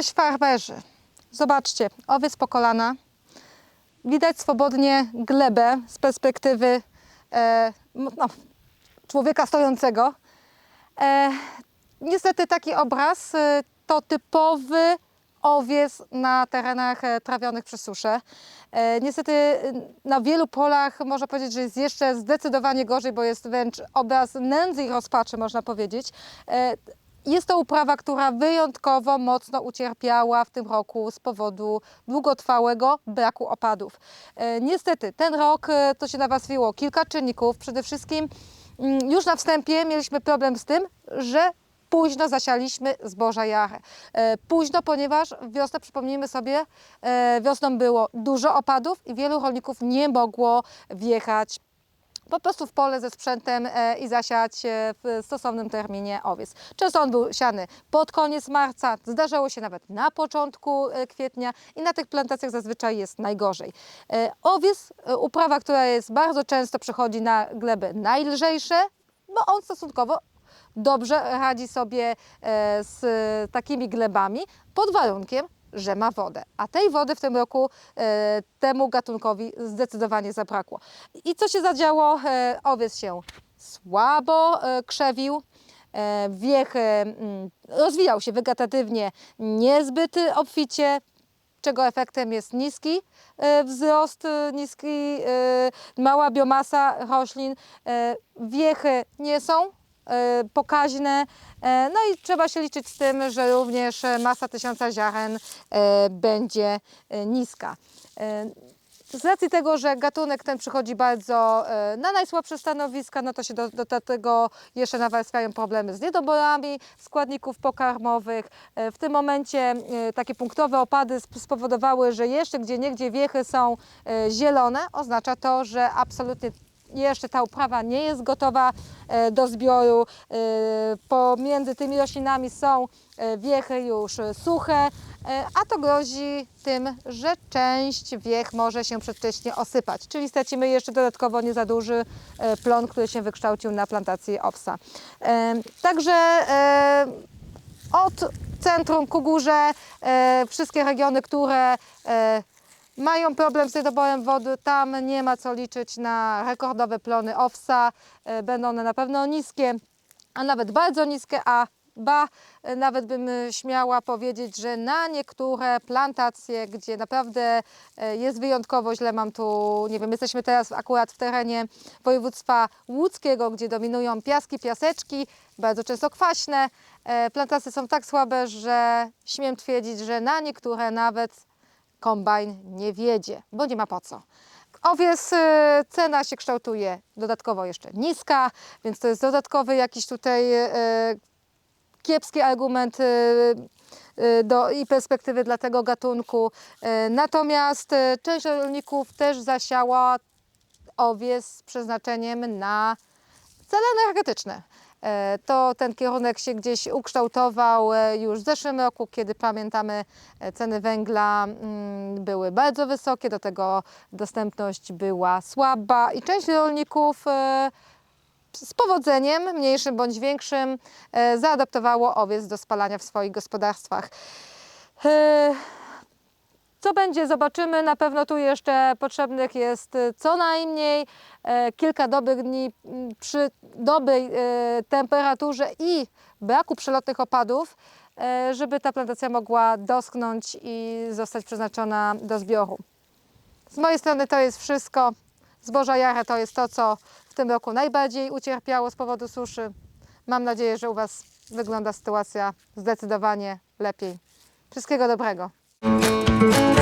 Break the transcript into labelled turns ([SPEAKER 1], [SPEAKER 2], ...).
[SPEAKER 1] Cześć farmerzy. Zobaczcie, owiec po kolana. Widać swobodnie glebę z perspektywy e, no, człowieka stojącego. E, niestety taki obraz e, to typowy owiec na terenach e, trawionych przez suszę. E, niestety e, na wielu polach można powiedzieć, że jest jeszcze zdecydowanie gorzej, bo jest wręcz obraz nędzy i rozpaczy, można powiedzieć. Jest to uprawa, która wyjątkowo mocno ucierpiała w tym roku z powodu długotrwałego braku opadów. E, Niestety, ten rok e, to się nawarstwiło kilka czynników. Przede wszystkim mm, już na wstępie mieliśmy problem z tym, że późno zasialiśmy zboża jarę. E, Późno, ponieważ wiosnę, przypomnijmy sobie, wiosną było dużo opadów i wielu rolników nie mogło wjechać po prostu w pole ze sprzętem e, i zasiać e, w stosownym terminie owiec. Często on był siany pod koniec marca, zdarzało się nawet na początku e, kwietnia i na tych plantacjach zazwyczaj jest najgorzej. Owiec, uprawa, która jest bardzo często przechodzi na gleby najlżejsze, bo on stosunkowo dobrze radzi sobie z takimi glebami pod warunkiem, że ma wodę. A tej wody w tym roku e, temu gatunkowi zdecydowanie zabrakło. I co się zadziało? E, owiec się słabo e, krzewił. E, wiech e, rozwijał się wegetatywnie niezbyt obficie, czego efektem jest niski e, wzrost, e, niski, mała biomasa roślin. Wiechy nie są pokaźne, e, no i trzeba się liczyć z tym, że również e, masa tysiąca ziaren e, będzie e, niska. E, Z racji tego, że gatunek ten przychodzi bardzo e, na najsłabsze stanowiska, no to się do, do tego jeszcze nawarstwiają problemy z niedoborami składników pokarmowych. E, W tym momencie e, takie punktowe opady sp- spowodowały, że jeszcze gdzie niegdzie wiechy są e, zielone. Oznacza to, że absolutnie jeszcze ta uprawa nie jest gotowa e, do zbioru. E, Pomiędzy tymi roślinami są e, wiechy już suche, a to grozi tym, że część wiech może się przedwcześnie osypać, czyli stracimy jeszcze dodatkowo nie za duży plon, który się wykształcił na plantacji owsa. Także od centrum ku górze wszystkie regiony, które mają problem z niedoborem wody, tam nie ma co liczyć na rekordowe plony owsa. E, Będą one na pewno niskie, a nawet bardzo niskie, a ba, e, nawet bym e, śmiała powiedzieć, że na niektóre plantacje, gdzie naprawdę jest wyjątkowo źle, mam tu, nie wiem, jesteśmy teraz akurat w terenie województwa łódzkiego, gdzie dominują piaski, piaseczki, bardzo często kwaśne. Plantacje są tak słabe, że śmiem twierdzić, że na niektóre nawet kombajn nie wiedzie, bo nie ma po co. Owiec, e, cena się kształtuje dodatkowo jeszcze niska, więc to jest dodatkowy jakiś tutaj e, kiepski argument do, i perspektywy dla tego gatunku. Natomiast część rolników też zasiała owiec z przeznaczeniem na cele energetyczne. E, To ten kierunek się gdzieś ukształtował e, już w zeszłym roku, kiedy pamiętamy e, ceny węgla mm, były bardzo wysokie, do tego dostępność była słaba i część rolników z powodzeniem, mniejszym bądź większym, zaadaptowało owiec do spalania w swoich gospodarstwach. Co będzie, zobaczymy. Na pewno tu jeszcze potrzebnych jest e, co najmniej e, kilka dobrych dni m, przy dobrej e, temperaturze i braku przelotnych opadów, e, żeby ta plantacja mogła dosknąć i zostać przeznaczona do zbioru. Z mojej strony to jest wszystko. Zboża jara to jest to, co w tym roku najbardziej ucierpiało z powodu suszy. Mam nadzieję, że u Was wygląda sytuacja zdecydowanie lepiej. Wszystkiego dobrego. Música